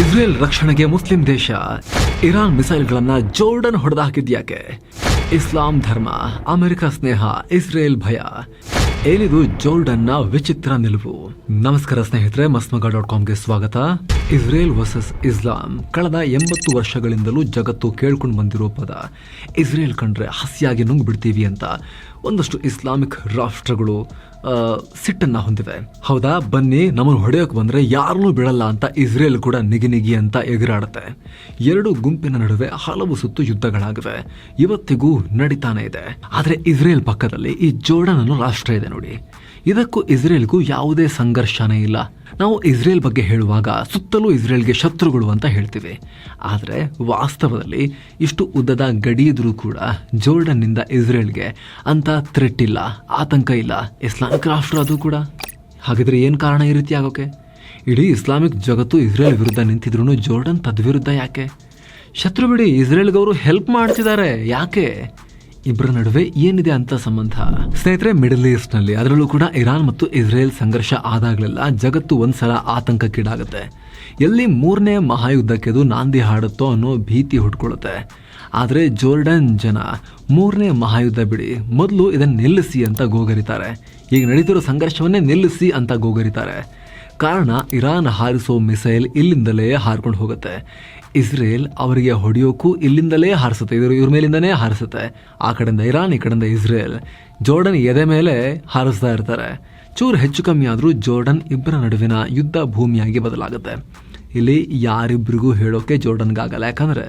Israel ರಕ್ಷಣೆಗೆ Muslim ದೇಶ, Iran ಮಿಸೈಲ್ಗಳನ್ನ Jordan ಹೊಡೆದು ಹಾಕಿದ್ಯಾಕೆ ಇಸ್ಲಾಂ ಧರ್ಮ, ಅಮೆರಿಕ ಸ್ನೇಹ, ಇಸ್ರೇಲ್ ಭಯ, ಏನಿದು ಜೋರ್ಡನ್ನ ವಿಚಿತ್ರ ನಿಲುವು? ನಮಸ್ಕಾರ ಸ್ನೇಹಿತರೆ ಮಸ್ಮಗ ಡಾಟ್ ಕಾಮ್ಗೆ ಸ್ವಾಗತ. ಇಸ್ರೇಲ್ ವರ್ಸಸ್ ಇಸ್ಲಾಂ ಕಳೆದ ಎಂಬತ್ತು ವರ್ಷಗಳಿಂದಲೂ ಜಗತ್ತು ಕೇಳ್ಕೊಂಡು ಬಂದಿರೋ ಪದ. ಇಸ್ರೇಲ್ ಕಂಡ್ರೆ ಹಸಿಯಾಗಿ ನುಂಗ್ಬಿಡ್ತೀವಿ ಅಂತ ಒಂದಷ್ಟು ಇಸ್ಲಾಮಿಕ್ ರಾಷ್ಟ್ರಗಳು ಸಿಟ್ಟನ್ನ ಹೊಂದಿದೆ. ಹೌದಾ? ಬನ್ನಿ, ನಮ್ಮನ್ನು ಹೊಡೆಯೋಕೆ ಬಂದರೆ ಯಾರನ್ನೂ ಬಿಡಲ್ಲ ಅಂತ ಇಸ್ರೇಲ್ ಕೂಡ ನಿಗಿ ನಿಗಿ ಅಂತ ಎದುರಾಡುತ್ತೆ ಎರಡು ಗುಂಪಿನ ನಡುವೆ ಹಲವು ಸುತ್ತು ಯುದ್ಧಗಳಾಗಿವೆ. ಇವತ್ತಿಗೂ ನಡೀತಾನೆ ಇದೆ. ಆದರೆ ಇಸ್ರೇಲ್ ಪಕ್ಕದಲ್ಲಿ ಈ ಜೋರ್ಡನ್ ಅನ್ನೋ ರಾಷ್ಟ್ರ ಇದೆ ನೋಡಿ. ಇದಕ್ಕೂ ಇಸ್ರೇಲ್ಗೂ ಯಾವುದೇ ಸಂಘರ್ಷನೇ ಇಲ್ಲ. ನಾವು ಇಸ್ರೇಲ್ ಬಗ್ಗೆ ಹೇಳುವಾಗ ಸುತ್ತಲೂ ಇಸ್ರೇಲ್ಗೆ ಶತ್ರುಗಳು ಅಂತ ಹೇಳ್ತೀವಿ. ಆದರೆ ವಾಸ್ತವದಲ್ಲಿ ಇಷ್ಟು ಉದ್ದದ ಗಡಿ ಇದ್ರೂ ಕೂಡ ಜೋರ್ಡನ್ನಿಂದ ಇಸ್ರೇಲ್ಗೆ ಅಂತ ಥ್ರೆಟ್ ಇಲ್ಲ, ಆತಂಕ ಇಲ್ಲ. ಇಸ್ಲಾಮಿಕ್ ರಾಷ್ಟ್ರ ಅದು ಕೂಡ. ಹಾಗಿದ್ರೆ ಏನು ಕಾರಣ ಈ ರೀತಿ ಆಗೋಕೆ? ಇಡೀ ಇಸ್ಲಾಮಿಕ್ ಜಗತ್ತು ಇಸ್ರೇಲ್ ವಿರುದ್ಧ ನಿಂತಿದ್ರು ಜೋರ್ಡನ್ ತದ್ವಿರುದ್ಧ ಯಾಕೆ? ಶತ್ರು ಬಿಡಿ, ಇಸ್ರೇಲ್ಗವರು ಹೆಲ್ಪ್ ಮಾಡ್ತಿದ್ದಾರೆ. ಯಾಕೆ? ಇಬ್ಬರ ನಡುವೆ ಏನಿದೆ ಅಂತ ಸಂಬಂಧ? ಸ್ನೇಹಿತರೆ ಮಿಡಲ್ ಈಸ್ಟ್ನಲ್ಲಿ, ಅದರಲ್ಲೂ ಕೂಡ ಇರಾನ್ ಮತ್ತು ಇಸ್ರೇಲ್ ಸಂಘರ್ಷ ಆದಾಗಲೆಲ್ಲ ಜಗತ್ತು ಒಂದ್ಸಲ ಆತಂಕಕ್ಕೀಡಾಗುತ್ತೆ. ಎಲ್ಲಿ ಮೂರನೇ ಮಹಾಯುದ್ಧಕ್ಕೆ ಅದು ನಾಂದಿ ಹಾಡುತ್ತೋ ಅನ್ನೋ ಭೀತಿ ಹುಟ್ಕೊಳ್ಳುತ್ತೆ. ಆದರೆ ಜೋರ್ಡನ್ ಜನ, ಮೂರನೇ ಮಹಾಯುದ್ಧ ಬಿಡಿ, ಮೊದಲು ಇದನ್ನು ನಿಲ್ಲಿಸಿ ಅಂತ ಗೋಗರಿತಾರೆ. ಈಗ ನಡೀತಿರೋ ಸಂಘರ್ಷವನ್ನೇ ನಿಲ್ಲಿಸಿ ಅಂತ ಗೋಗರಿತಾರೆ. ಕಾರಣ, ಇರಾನ್ ಹಾರಿಸೋ ಮಿಸೈಲ್ ಇಲ್ಲಿಂದಲೇ ಹಾರ್ಕೊಂಡು ಹೋಗುತ್ತೆ. ಇಸ್ರೇಲ್ ಅವರಿಗೆ ಹೊಡೆಯೋಕ್ಕೂ ಇಲ್ಲಿಂದಲೇ ಹಾರಿಸುತ್ತೆ. ಇದ್ರ ಇವ್ರ ಮೇಲಿಂದನೇ ಹಾರಿಸುತ್ತೆ. ಆ ಕಡೆಯಿಂದ ಇರಾನ್, ಈ ಕಡೆಯಿಂದ ಇಸ್ರೇಲ್. ಜೋರ್ಡನ್ ಎದೆ ಮೇಲೆ ಹಾರಿಸ್ತಾ ಇರ್ತಾರೆ. ಚೂರು ಹೆಚ್ಚು ಕಮ್ಮಿ ಆದರೂ ಜೋರ್ಡನ್ ಇಬ್ಬರ ನಡುವಿನ ಯುದ್ಧ ಭೂಮಿಯಾಗಿ ಬದಲಾಗುತ್ತೆ. ಇಲ್ಲಿ ಯಾರಿಬ್ರಿಗೂ ಹೇಳೋಕೆ ಜೋರ್ಡನ್ಗಾಗಲ್ಲ. ಯಾಕಂದ್ರೆ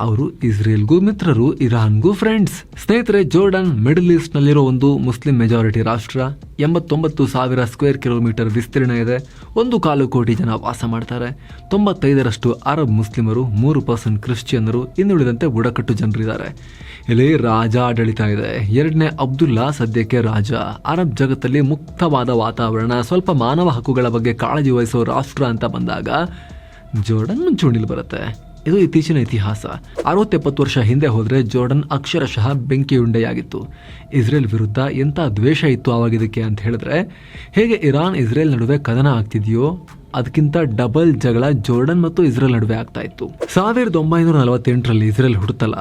ಅವರು ಇಸ್ರೇಲ್ಗೂ ಮಿತ್ರರು, ಇರಾನ್ಗೂ ಫ್ರೆಂಡ್ಸ್ ಸ್ನೇಹಿತರೆ, ಜೋರ್ಡನ್ ಮಿಡಲ್ ಈಸ್ಟ್ ನಲ್ಲಿರೋ ಒಂದು ಮುಸ್ಲಿಂ ಮೆಜಾರಿಟಿ ರಾಷ್ಟ್ರ, ಎಂಬತ್ತೊಂಬತ್ತು ಸಾವಿರ ಸ್ಕ್ವೇರ್ ಕಿಲೋಮೀಟರ್ ವಿಸ್ತೀರ್ಣ ಇದೆ. ಒಂದು ಕಾಲು ಕೋಟಿ ಜನ ವಾಸ ಮಾಡ್ತಾರೆ. ತೊಂಬತ್ತೈದರಷ್ಟು ಅರಬ್ ಮುಸ್ಲಿಮರು, ಮೂರು ಪರ್ಸೆಂಟ್ ಕ್ರಿಶ್ಚಿಯನ್ನರು, ಇನ್ನುಳಿದಂತೆ ಬುಡಕಟ್ಟು ಜನರಿದ್ದಾರೆ. ಇಲ್ಲಿ ರಾಜ ಆಡಳಿತ ಇದೆ. ಎರಡನೇ ಅಬ್ದುಲ್ಲಾ ಸದ್ಯಕ್ಕೆ ರಾಜ. ಅರಬ್ ಜಗತ್ತಲ್ಲಿ ಮುಕ್ತವಾದ ವಾತಾವರಣ, ಸ್ವಲ್ಪ ಮಾನವ ಹಕ್ಕುಗಳ ಬಗ್ಗೆ ಕಾಳಜಿ ವಹಿಸೋ ರಾಷ್ಟ್ರ ಅಂತ ಬಂದಾಗ ಜೋರ್ಡನ್ ಮುಂಚೂಣಿಲಿ ಬರುತ್ತೆ. ಇದು ಇತ್ತೀಚಿನ ಇತಿಹಾಸ. ಅರವತ್ತೆಪ್ಪತ್ತು ವರ್ಷ ಹಿಂದೆ ಹೋದರೆ ಜೋರ್ಡನ್ ಅಕ್ಷರಶಃ ಬೆಂಕಿಯುಂಡೆಯಾಗಿತ್ತು. ಇಸ್ರೇಲ್ ವಿರುದ್ಧ ಎಂಥ ದ್ವೇಷ ಇತ್ತು ಆವಾಗಿದ್ದಕ್ಕೆ ಅಂತ ಹೇಳಿದ್ರೆ, ಹೇಗೆ ಇರಾನ್ ಇಸ್ರೇಲ್ ನಡುವೆ ಕದನ ಆಗ್ತಿದೆಯೋ, ಅದಕ್ಕಿಂತ ಡಬಲ್ ಜಗಳ ಜೋರ್ಡನ್ ಮತ್ತು ಇಸ್ರೇಲ್ ನಡುವೆ ಆಗ್ತಾ ಇತ್ತು. ಸಾವಿರದ ಒಂಬೈನೂರ ನಲವತ್ತೆಂಟರಲ್ಲಿ ಇಸ್ರೇಲ್ ಹುಡುತಲ್ಲ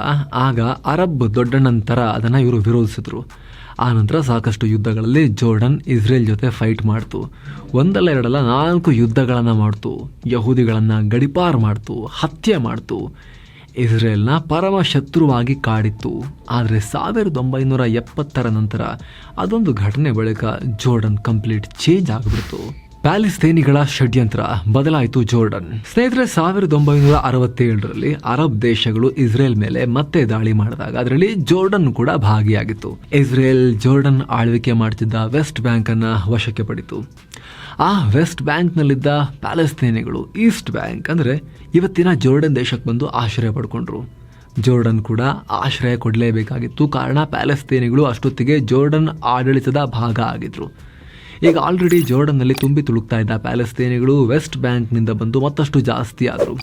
ಆಗ ಅರಬ್ ದೊಡ್ಡಣ್ಣನ ಥರ ಅದನ್ನ ಇವರು ವಿರೋಧಿಸಿದ್ರು. ಆ ನಂತರ ಸಾಕಷ್ಟು ಯುದ್ಧಗಳಲ್ಲಿ ಜೋರ್ಡನ್ ಇಸ್ರೇಲ್ ಜೊತೆ ಫೈಟ್ ಮಾಡ್ತು. ಒಂದಲ್ಲ ಎರಡಲ್ಲ ನಾಲ್ಕು ಯುದ್ಧಗಳನ್ನು ಮಾಡ್ತು. ಯಹೂದಿಗಳನ್ನು ಗಡಿಪಾರು ಮಾಡ್ತು, ಹತ್ಯೆ ಮಾಡ್ತು. ಇಸ್ರೇಲ್ನ ಪರಮ ಶತ್ರುವಾಗಿ ಕಾಡಿತ್ತು. ಆದರೆ ಸಾವಿರದ ಒಂಬೈನೂರ ಎಪ್ಪತ್ತರ ನಂತರ ಅದೊಂದು ಘಟನೆ ಬಳಿಕ ಜೋರ್ಡನ್ ಕಂಪ್ಲೀಟ್ ಚೇಂಜ್ ಆಗಿಬಿಡ್ತು. ಪ್ಯಾಲಿಸ್ತೇನಿಗಳ ಷಡ್ಯಂತ್ರ ಬದಲಾಯಿತು ಜೋರ್ಡನ್. ಸ್ನೇಹಿತರೆ, ಸಾವಿರದ ಒಂಬೈನೂರ ಅರವತ್ತೇಳರಲ್ಲಿ ಅರಬ್ ದೇಶಗಳು ಇಸ್ರೇಲ್ ಮೇಲೆ ಮತ್ತೆ ದಾಳಿ ಮಾಡಿದಾಗ ಅದರಲ್ಲಿ ಜೋರ್ಡನ್ ಕೂಡ ಭಾಗಿಯಾಗಿತ್ತು. ಇಸ್ರೇಲ್ ಜೋರ್ಡನ್ ಆಳ್ವಿಕೆ ಮಾಡ್ತಿದ್ದ ವೆಸ್ಟ್ ಬ್ಯಾಂಕ್ ಅನ್ನ ವಶಕ್ಕೆ ಪಡಿತು. ಆ ವೆಸ್ಟ್ ಬ್ಯಾಂಕ್ನಲ್ಲಿದ್ದ ಪ್ಯಾಲೆಸ್ತೇನಿಗಳು ಈಸ್ಟ್ ಬ್ಯಾಂಕ್ ಅಂದ್ರೆ ಇವತ್ತಿನ ಜೋರ್ಡನ್ ದೇಶಕ್ಕೆ ಬಂದು ಆಶ್ರಯ ಪಡ್ಕೊಂಡ್ರು. ಜೋರ್ಡನ್ ಕೂಡ ಆಶ್ರಯ ಕೊಡಲೇಬೇಕಾಗಿತ್ತು, ಕಾರಣ ಪ್ಯಾಲೆಸ್ತೇನಿಗಳು ಅಷ್ಟೊತ್ತಿಗೆ ಜೋರ್ಡನ್ ಆಡಳಿತದ ಭಾಗ ಆಗಿದ್ರು. ಈಗ ಆಲ್ರೆಡಿ ಜೋರ್ಡನ್ನಲ್ಲಿ ತುಂಬಿ ತುಳುಕ್ತಾ ಇದ್ದ ಪ್ಯಾಲೆಸ್ತೇನಿಗಳು ವೆಸ್ಟ್ ಬ್ಯಾಂಕ್ನಿಂದ ಬಂದು ಮತ್ತಷ್ಟು ಜಾಸ್ತಿ ಆದರು.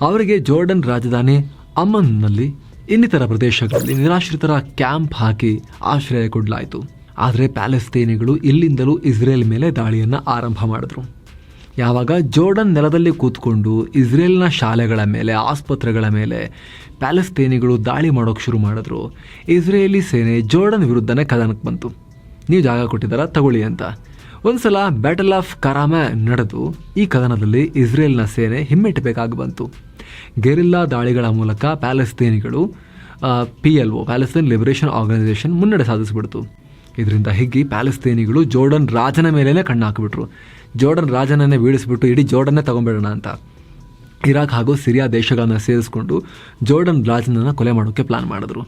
ಅವರಿಗೆ ಜೋರ್ಡನ್ ರಾಜಧಾನಿ ಅಮನ್ನಲ್ಲಿ ಇನ್ನಿತರ ಪ್ರದೇಶಗಳಲ್ಲಿ ನಿರಾಶ್ರಿತರ ಕ್ಯಾಂಪ್ ಹಾಕಿ ಆಶ್ರಯ ಕೊಡಲಾಯಿತು. ಆದರೆ ಪ್ಯಾಲೆಸ್ತೇನಿಗಳು ಇಲ್ಲಿಂದಲೂ ಇಸ್ರೇಲ್ ಮೇಲೆ ದಾಳಿಯನ್ನು ಆರಂಭ ಮಾಡಿದ್ರು. ಯಾವಾಗ ಜೋರ್ಡನ್ ನೆಲದಲ್ಲಿ ಕೂತ್ಕೊಂಡು ಇಸ್ರೇಲ್ನ ಶಾಲೆಗಳ ಮೇಲೆ, ಆಸ್ಪತ್ರೆಗಳ ಮೇಲೆ ಪ್ಯಾಲೆಸ್ತೇನಿಗಳು ದಾಳಿ ಮಾಡೋಕೆ ಶುರು ಮಾಡಿದ್ರು, ಇಸ್ರೇಲಿ ಸೇನೆ ಜೋರ್ಡನ್ ವಿರುದ್ಧನೇ ಕದನಕ್ಕೆ ಬಂತು. ನೀವು ಜಾಗ ಕೊಟ್ಟಿದ್ದಾರ? ತಗೊಳ್ಳಿ ಅಂತ. ಒಂದ್ಸಲ ಬ್ಯಾಟಲ್ ಆಫ್ ಕರಾಮ ನಡೆದು ಈ ಕದನದಲ್ಲಿ ಇಸ್ರೇಲ್ನ ಸೇನೆ ಹಿಮ್ಮೆಟ್ಟಬೇಕಾಗಿ ಬಂತು. ಗೆರಿಲ್ಲಾ ದಾಳಿಗಳ ಮೂಲಕ ಪ್ಯಾಲೆಸ್ತೇನಿಗಳು P L O Palestine liberation organisation ಮುನ್ನಡೆ ಸಾಧಿಸಿಬಿಡ್ತು. ಇದರಿಂದ ಹಿಗ್ಗಿ ಪ್ಯಾಲೆಸ್ತೇನಿಗಳು ಜೋರ್ಡನ್ ರಾಜನ ಮೇಲೇ ಕಣ್ಣು ಹಾಕಿಬಿಟ್ರು ಜೋರ್ಡನ್ ರಾಜನನ್ನೇ ಬೀಳಿಸ್ಬಿಟ್ಟು ಇಡೀ ಜೋರ್ಡನ್ನೇ ತೊಗೊಂಬೇಡೋಣ ಅಂತ. ಇರಾಕ್ ಹಾಗೂ ಸಿರಿಯಾ ದೇಶಗಳನ್ನು ಸೇರಿಸ್ಕೊಂಡು ಜೋರ್ಡನ್ ರಾಜನನ್ನು ಕೊಲೆ ಮಾಡೋಕೆ ಪ್ಲಾನ್ ಮಾಡಿದ್ರು.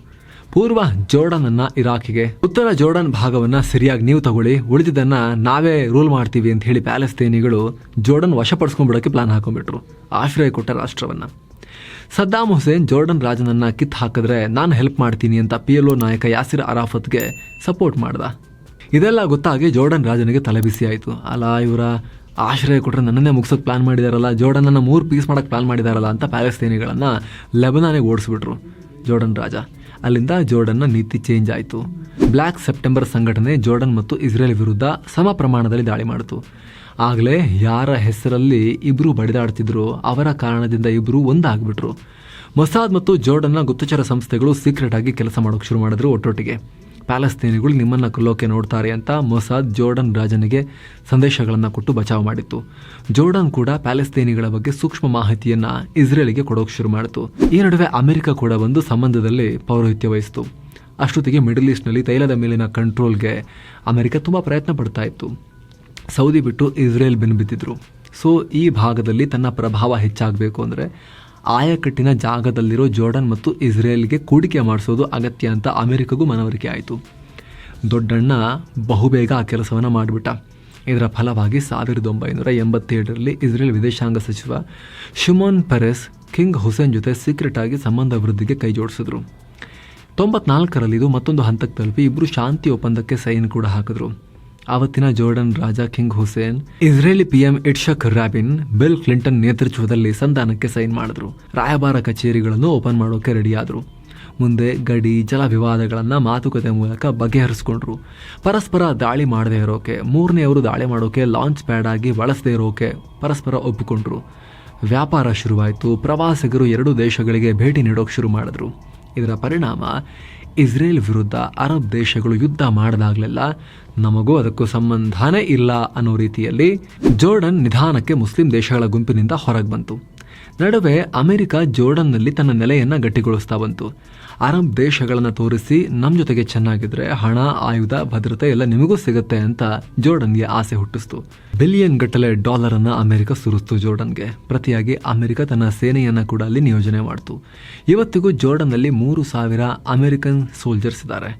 ಪೂರ್ವ ಜೋರ್ಡನ್ ಅನ್ನ ಇರಾಕಿಗೆ, ಉತ್ತರ ಜೋರ್ಡನ್ ಭಾಗವನ್ನ ಸರಿಯಾಗಿ ನೀವು ತಗೊಳ್ಳಿ, ಉಳಿದಿದ್ದನ್ನ ನಾವೇ ರೂಲ್ ಮಾಡ್ತೀವಿ ಅಂತ ಹೇಳಿ ಪ್ಯಾಲೆಸ್ತೇನಿಗಳು ಜೋರ್ಡನ್ ವಶಪಡಿಸ್ಕೊಂಡ್ಬಿಡೋಕೆ ಪ್ಲಾನ್ ಹಾಕೊಂಡ್ಬಿಟ್ರು, ಆಶ್ರಯ ಕೊಟ್ಟ ರಾಷ್ಟ್ರವನ್ನ. ಸದ್ದಾಮ್ ಹುಸೇನ್ ಜೋರ್ಡನ್ ರಾಜನನ್ನ ಕಿತ್ತು ಹಾಕಿದ್ರೆ ನಾನು ಹೆಲ್ಪ್ ಮಾಡ್ತೀನಿ ಅಂತ ಪಿ ಎಲ್ ಒ ನಾಯಕ ಯಾಸಿರ್ ಅರಾಫತ್ಗೆ ಸಪೋರ್ಟ್ ಮಾಡ್ದ. ಇದೆಲ್ಲ ಗೊತ್ತಾಗಿ ಜೋರ್ಡನ್ ರಾಜನಿಗೆ ತಲೆಬಿಸಿ ಆಯಿತು. ಅಲ್ಲ ಇವರ, ಆಶ್ರಯ ಕೊಟ್ಟರೆ ನನ್ನನ್ನೇ ಮುಗಿಸೋಕೆ ಪ್ಲಾನ್ ಮಾಡಿದಾರಲ್ಲ, ಜೋರ್ಡನನ್ನು ಮೂರು ಪೀಸ್ ಮಾಡೋಕ್ಕೆ ಪ್ಲಾನ್ ಮಾಡಿದಾರಲ್ಲ ಅಂತ ಪ್ಯಾಲೆಸ್ತೇನಿಗಳನ್ನು ಲೆಬನಾನಿಗೆ ಓಡಿಸ್ಬಿಟ್ರು ಜೋರ್ಡನ್ ರಾಜ. ಅಲ್ಲಿಂದ ಜೋರ್ಡನ್ನ ನೀತಿ ಚೇಂಜ್ ಆಯಿತು. ಬ್ಲ್ಯಾಕ್ ಸೆಪ್ಟೆಂಬರ್ ಸಂಘಟನೆ ಜೋರ್ಡನ್ ಮತ್ತು ಇಸ್ರೇಲ್ ವಿರುದ್ಧ ಸಮ ಪ್ರಮಾಣದಲ್ಲಿ ದಾಳಿ ಮಾಡಿತು. ಆಗಲೇ ಯಾರ ಹೆಸರಲ್ಲಿ ಇಬ್ಬರು ಬಡಿದಾಡ್ತಿದ್ರು, ಅವರ ಕಾರಣದಿಂದ ಇಬ್ಬರು ಒಂದಾಗ್ಬಿಟ್ರು. ಮೊಸಾದ್ ಮತ್ತು ಜೋರ್ಡನ್ನ ಗುಪ್ತಚರ ಸಂಸ್ಥೆಗಳು ಸೀಕ್ರೆಟ್ ಆಗಿ ಕೆಲಸ ಮಾಡೋಕೆ ಶುರು ಮಾಡಿದ್ರು ಒಟ್ಟೊಟ್ಟಿಗೆ. ಪ್ಯಾಲೆಸ್ತೀನಿಗಳು ನಿಮ್ಮನ್ನು ಕೊಲ್ಲೋಕೆ ನೋಡ್ತಾರೆ ಅಂತ ಮೊಸಾದ್ ಜೋರ್ಡನ್ ರಾಜನಿಗೆ ಸಂದೇಶಗಳನ್ನು ಕೊಟ್ಟು ಬಚಾವ್ ಮಾಡಿತ್ತು. ಜೋರ್ಡನ್ ಕೂಡ ಪ್ಯಾಲೆಸ್ತೀನಿಗಳ ಬಗ್ಗೆ ಸೂಕ್ಷ್ಮ ಮಾಹಿತಿಯನ್ನು ಇಸ್ರೇಲಿಗೆ ಕೊಡೋಕೆ ಶುರು ಮಾಡಿತು. ಈ ನಡುವೆ ಅಮೆರಿಕ ಕೂಡ ಒಂದು ಸಂಬಂಧದಲ್ಲಿ ಪೌರೋಹಿತ್ಯ ವಹಿಸಿತು. ಅಷ್ಟೊತ್ತಿಗೆ ಮಿಡಲ್ ಈಸ್ಟ್ನಲ್ಲಿ ತೈಲದ ಮೇಲಿನ ಕಂಟ್ರೋಲ್ಗೆ ಅಮೆರಿಕ ತುಂಬ ಪ್ರಯತ್ನ ಪಡ್ತಾ ಇತ್ತು. ಸೌದಿ ಬಿಟ್ಟು ಇಸ್ರೇಲ್ ಬೆನ್ನು ಬಿದ್ದಿದ್ರು ಸೊ, ಈ ಭಾಗದಲ್ಲಿ ತನ್ನ ಪ್ರಭಾವ ಹೆಚ್ಚಾಗಬೇಕು ಅಂದರೆ ಆಯಕಟ್ಟಿನ ಜಾಗದಲ್ಲಿರೋ ಜೋರ್ಡನ್ ಮತ್ತು ಇಸ್ರೇಲ್ಗೆ ಕೂಡಿಕೆ ಮಾಡಿಸೋದು ಅಗತ್ಯ ಅಂತ ಅಮೆರಿಕಗೂ ಮನವರಿಕೆ ಆಯಿತು. ದೊಡ್ಡಣ್ಣ ಬಹುಬೇಗ ಆ ಕೆಲಸವನ್ನು ಮಾಡಿಬಿಟ್ಟ. ಇದರ ಫಲವಾಗಿ ಸಾವಿರದ ಒಂಬೈನೂರ ಎಂಬತ್ತೇಳರಲ್ಲಿ ಇಸ್ರೇಲ್ ವಿದೇಶಾಂಗ ಸಚಿವ ಶಿಮೋನ್ ಪೆರೆಸ್, ಕಿಂಗ್ ಹುಸೇನ್ ಜೊತೆ ಸೀಕ್ರೆಟ್ ಆಗಿ ಸಂಬಂಧ ವೃದ್ಧಿಗೆ ಕೈ ಜೋಡಿಸಿದ್ರು. ತೊಂಬತ್ನಾಲ್ಕರಲ್ಲಿ ಇದು ಮತ್ತೊಂದು ಹಂತಕ್ಕೆ ತಲುಪಿ ಇಬ್ಬರು ಶಾಂತಿ ಒಪ್ಪಂದಕ್ಕೆ ಸೈನ್ ಕೂಡ ಹಾಕಿದ್ರು. ಆವತ್ತಿನ ಜೋರ್ಡನ್ ರಾಜ king Hussein, Israeli PM Yitzhak Rabin, Bill Clinton ನೇತೃತ್ವದಲ್ಲಿ ಸಂಧಾನಕ್ಕೆ ಸೈನ್ ಮಾಡಿದ್ರು. ರಾಯಭಾರ ಕಚೇರಿಗಳನ್ನು ಓಪನ್ ಮಾಡೋಕೆ ರೆಡಿಯಾದರು. ಮುಂದೆ ಗಡಿ ಜಲ ವಿವಾದಗಳನ್ನು ಮಾತುಕತೆ ಮೂಲಕ ಬಗೆಹರಿಸ್ಕೊಂಡ್ರು. ಪರಸ್ಪರ ದಾಳಿ ಮಾಡದೇ ಇರೋಕೆ ಮೂರನೆಯವರು ದಾಳಿ ಮಾಡೋಕೆ ಲಾಂಚ್ ಪ್ಯಾಡ್ ಆಗಿ ಬಳಸದೇ ಇರೋಕೆ ಪರಸ್ಪರ ಒಪ್ಪಿಕೊಂಡ್ರು. ವ್ಯಾಪಾರ ಶುರುವಾಯಿತು, ಪ್ರವಾಸಿಗರು ಎರಡೂ ದೇಶಗಳಿಗೆ ಭೇಟಿ ನೀಡೋಕೆ ಶುರು ಮಾಡಿದ್ರು. ಇದರ ಪರಿಣಾಮ ಇಸ್ರೇಲ್ ವಿರುದ್ಧ ಅರಬ್ ದೇಶಗಳು ಯುದ್ಧ ಮಾಡಿದಾಗಲೆಲ್ಲ ನಮಗೂ ಅದಕ್ಕೂ ಸಂಬಂಧನೇ ಇಲ್ಲ ಅನ್ನೋ ರೀತಿಯಲ್ಲಿ ಜೋರ್ಡನ್ ನಿಧಾನಕ್ಕೆ ಮುಸ್ಲಿಂ ದೇಶಗಳ ಗುಂಪಿನಿಂದ ಹೊರಗೆ ಬಂತು. ನಡುವೆ ಅಮೆರಿಕ ಜೋರ್ಡನ್ನಲ್ಲಿ ತನ್ನ ನೆಲೆಯನ್ನು ಗಟ್ಟಿಗೊಳಿಸ್ತಾ ಬಂತು. ಅರಬ್ ದೇಶಗಳನ್ನು ತೋರಿಸಿ ನಮ್ಮ ಜೊತೆಗೆ ಚೆನ್ನಾಗಿದ್ರೆ ಹಣ, ಆಯುಧ, ಭದ್ರತೆ ಎಲ್ಲ ನಿಮಗೂ ಸಿಗುತ್ತೆ ಅಂತ ಜೋರ್ಡನ್ಗೆ ಆಸೆ ಹುಟ್ಟಿಸ್ತು. ಬಿಲಿಯನ್ ಗಟ್ಟಲೆ ಡಾಲರ್ ಅನ್ನ ಅಮೆರಿಕ ಸುರಿಸ್ತು ಜೋರ್ಡನ್ಗೆ. ಪ್ರತಿಯಾಗಿ ಅಮೆರಿಕ ತನ್ನ ಸೇನೆಯನ್ನ ಕೂಡ ಅಲ್ಲಿ ನಿಯೋಜನೆ ಮಾಡ್ತು. ಇವತ್ತಿಗೂ ಜೋರ್ಡನ್ನಲ್ಲಿ ಮೂರು ಸಾವಿರ ಅಮೆರಿಕನ್ ಸೋಲ್ಜರ್ಸ್ ಇದ್ದಾರೆ.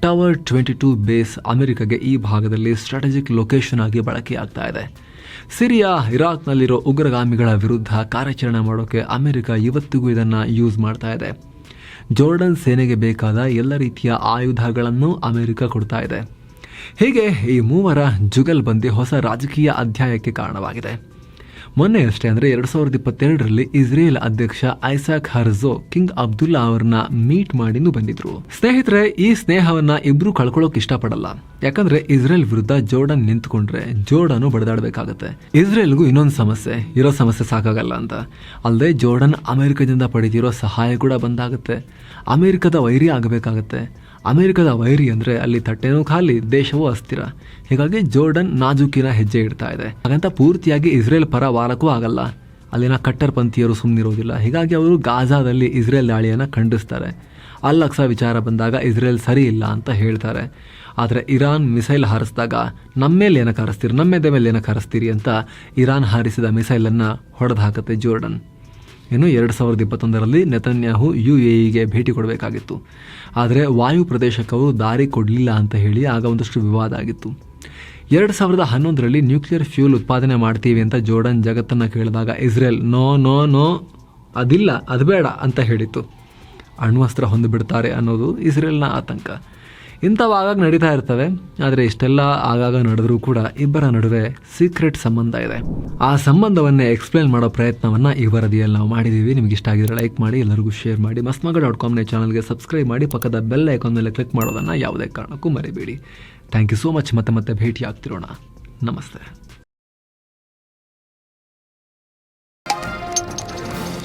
ಟವರ್ ಟ್ವೆಂಟಿ ಟೂ ಬೇಸ್ ಅಮೆರಿಕಗೆ ಈ ಭಾಗದಲ್ಲಿ ಸ್ಟ್ರಾಟಜಿಕ್ ಲೊಕೇಶನ್ ಆಗಿ ಬಳಕೆಯಾಗ್ತಾ ಇದೆ. ಸಿರಿಯಾ, ಇರಾಕ್ನಲ್ಲಿರೋ ಉಗ್ರಗಾಮಿಗಳ ವಿರುದ್ಧ ಕಾರ್ಯಾಚರಣೆ ಮಾಡೋಕ್ಕೆ ಅಮೆರಿಕ ಇವತ್ತಿಗೂ ಇದನ್ನು ಯೂಸ್ ಮಾಡ್ತಾ ಇದೆ. ಜೋರ್ಡನ್ ಸೇನೆಗೆ ಬೇಕಾದ ಎಲ್ಲ ರೀತಿಯ ಆಯುಧಗಳನ್ನು ಅಮೆರಿಕ ಕೊಡ್ತಾ ಇದೆ. ಹೀಗೆ ಈ ಮೂವರ ಜುಗಲ್ಬಂದಿ ಹೊಸ ರಾಜಕೀಯ ಅಧ್ಯಾಯಕ್ಕೆ ಕಾರಣವಾಗಿದೆ. ಮೊನ್ನೆ ಅಷ್ಟೇ ಅಂದರೆ ಎರಡು ಸಾವಿರದ ಇಪ್ಪತ್ತೆರಡರಲ್ಲಿ ಇಸ್ರೇಲ್ ಅಧ್ಯಕ್ಷ ಐಸಾಕ್ ಹರ್ಜೋ ಕಿಂಗ್ ಅಬ್ದುಲ್ಲಾ ಅವರನ್ನ ಮೀಟ್ ಮಾಡಿನೂ ಬಂದಿದ್ರು. ಸ್ನೇಹಿತರೆ, ಈ ಸ್ನೇಹವನ್ನ ಇಬ್ರು ಕಳ್ಕೊಳ್ಳೋಕೆ ಇಷ್ಟಪಡಲ್ಲ. ಯಾಕಂದ್ರೆ ಇಸ್ರೇಲ್ ವಿರುದ್ಧ ಜೋರ್ಡನ್ ನಿಂತ್ಕೊಂಡ್ರೆ ಜೋರ್ಡನ್ ಬಡದಾಡಬೇಕಾಗತ್ತೆ. ಇಸ್ರೇಲ್ಗೂ ಇನ್ನೊಂದು ಸಮಸ್ಯೆ, ಇರೋ ಸಮಸ್ಯೆ ಸಾಕಾಗಲ್ಲ ಅಂತ. ಅಲ್ಲದೆ ಜೋರ್ಡನ್ ಅಮೆರಿಕದಿಂದ ಪಡೆದಿರೋ ಸಹಾಯ ಕೂಡ ಬಂದಾಗುತ್ತೆ. ಅಮೆರಿಕದ ವೈರಿ ಆಗಬೇಕಾಗತ್ತೆ. ಅಮೆರಿಕದ ವೈರಿ ಅಂದರೆ ಅಲ್ಲಿ ತಟ್ಟೆನೂ ಖಾಲಿ, ದೇಶವೂ ಅಸ್ಥಿರ. ಹೀಗಾಗಿ ಜೋರ್ಡನ್ ನಾಜೂಕಿನ ಹೆಜ್ಜೆ ಇಡ್ತಾ ಇದೆ. ಹಾಗಂತ ಪೂರ್ತಿಯಾಗಿ ಇಸ್ರೇಲ್ ಪರ ವಾರಕ್ಕೂ ಆಗಲ್ಲ. ಅಲ್ಲಿನ ಕಟ್ಟರ್ ಪಂಥೀಯರು ಸುಮ್ಮನಿರೋದಿಲ್ಲ ಹೀಗಾಗಿ ಅವರು ಗಾಜಾದಲ್ಲಿ ಇಸ್ರೇಲ್ ದಾಳಿಯನ್ನು ಖಂಡಿಸ್ತಾರೆ. ಅಲ್ ಅಕ್ಸಾ ವಿಚಾರ ಬಂದಾಗ ಇಸ್ರೇಲ್ ಸರಿ ಇಲ್ಲ ಅಂತ ಹೇಳ್ತಾರೆ. ಆದರೆ ಇರಾನ್ ಮಿಸೈಲ್ ಹಾರಿಸಿದಾಗ ನಮ್ಮ ಮೇಲೆ ಏನಕ್ಕೆ ಹಾರಿಸ್ತೀರಿ ನಮ್ಮ ಮೇಲೆ ಮೇಲೆ ಏನಕ್ಕೆ ಹಾರಿಸ್ತೀರಿ ಅಂತ ಇರಾನ್ ಹಾರಿಸಿದ ಮಿಸೈಲನ್ನು ಹೊಡೆದು ಹಾಕುತ್ತೆ ಜೋರ್ಡನ್. ಇನ್ನು ಎರಡು ಸಾವಿರದ ಇಪ್ಪತ್ತೊಂದರಲ್ಲಿ ನೆತನ್ಯಾಹು ಯು ಎಇಗೆ ಭೇಟಿ ಕೊಡಬೇಕಾಗಿತ್ತು. ಆದರೆ ವಾಯು ಪ್ರದೇಶಕ್ಕೆ ಅವರು ದಾರಿ ಕೊಡಲಿಲ್ಲ ಅಂತ ಹೇಳಿ ಆಗ ಒಂದಷ್ಟು ವಿವಾದ ಆಗಿತ್ತು. ಎರಡು ಸಾವಿರದ ಹನ್ನೊಂದರಲ್ಲಿ ನ್ಯೂಕ್ಲಿಯರ್ ಫ್ಯೂಲ್ ಉತ್ಪಾದನೆ ಮಾಡ್ತೀವಿ ಅಂತ ಜೋರ್ಡನ್ ಜಗತ್ತನ್ನು ಕೇಳಿದಾಗ ಇಸ್ರೇಲ್, ನೋ ನೋ ನೋ, ಅದಿಲ್ಲ, ಅದು ಬೇಡ ಅಂತ ಹೇಳಿತ್ತು. ಅಣ್ವಸ್ತ್ರ ಹೊಂದಿಬಿಡ್ತಾರೆ ಅನ್ನೋದು ಇಸ್ರೇಲ್ನ ಆತಂಕ. ಇಂಥವು ಆಗಾಗ ನಡೀತಾ ಇರ್ತವೆ, ಆದರೆ ಇಷ್ಟೆಲ್ಲ ಆಗಾಗ ನಡೆದರೂ ಕೂಡ ಇಬ್ಬರ ನಡುವೆ ಸೀಕ್ರೆಟ್ ಸಂಬಂಧ ಇದೆ. ಆ ಸಂಬಂಧವನ್ನೇ ಎಕ್ಸ್ಪ್ಲೇನ್ ಮಾಡೋ ಪ್ರಯತ್ನವನ್ನು ಈ ವರದಿಯಲ್ಲಿ ನಾವು ಮಾಡಿದ್ದೀವಿ ನಿಮ್ಗೆ ಇಷ್ಟ ಆಗಿದ್ರೆ ಲೈಕ್ ಮಾಡಿ, ಎಲ್ಲರಿಗೂ ಶೇರ್ ಮಾಡಿ. ಮಸ್ಮಗ ಡಾಟ್ ಕಾಮ್ನ ಚಾನಲ್ಗೆ ಸಬ್ಸ್ಕ್ರೈಬ್ ಮಾಡಿ, ಪಕ್ಕದ ಬೆಲ್ ಐಕಾನ್ ಮೇಲೆ ಕ್ಲಿಕ್ ಮಾಡೋದನ್ನು ಯಾವುದೇ ಕಾರಣಕ್ಕೂ ಮರಿಬೇಡಿ. ಥ್ಯಾಂಕ್ ಯು ಸೋ ಮಚ್ ಮತ್ತೆ ಮತ್ತೆ ಭೇಟಿ ಆಗ್ತಿರೋಣ ನಮಸ್ತೆ.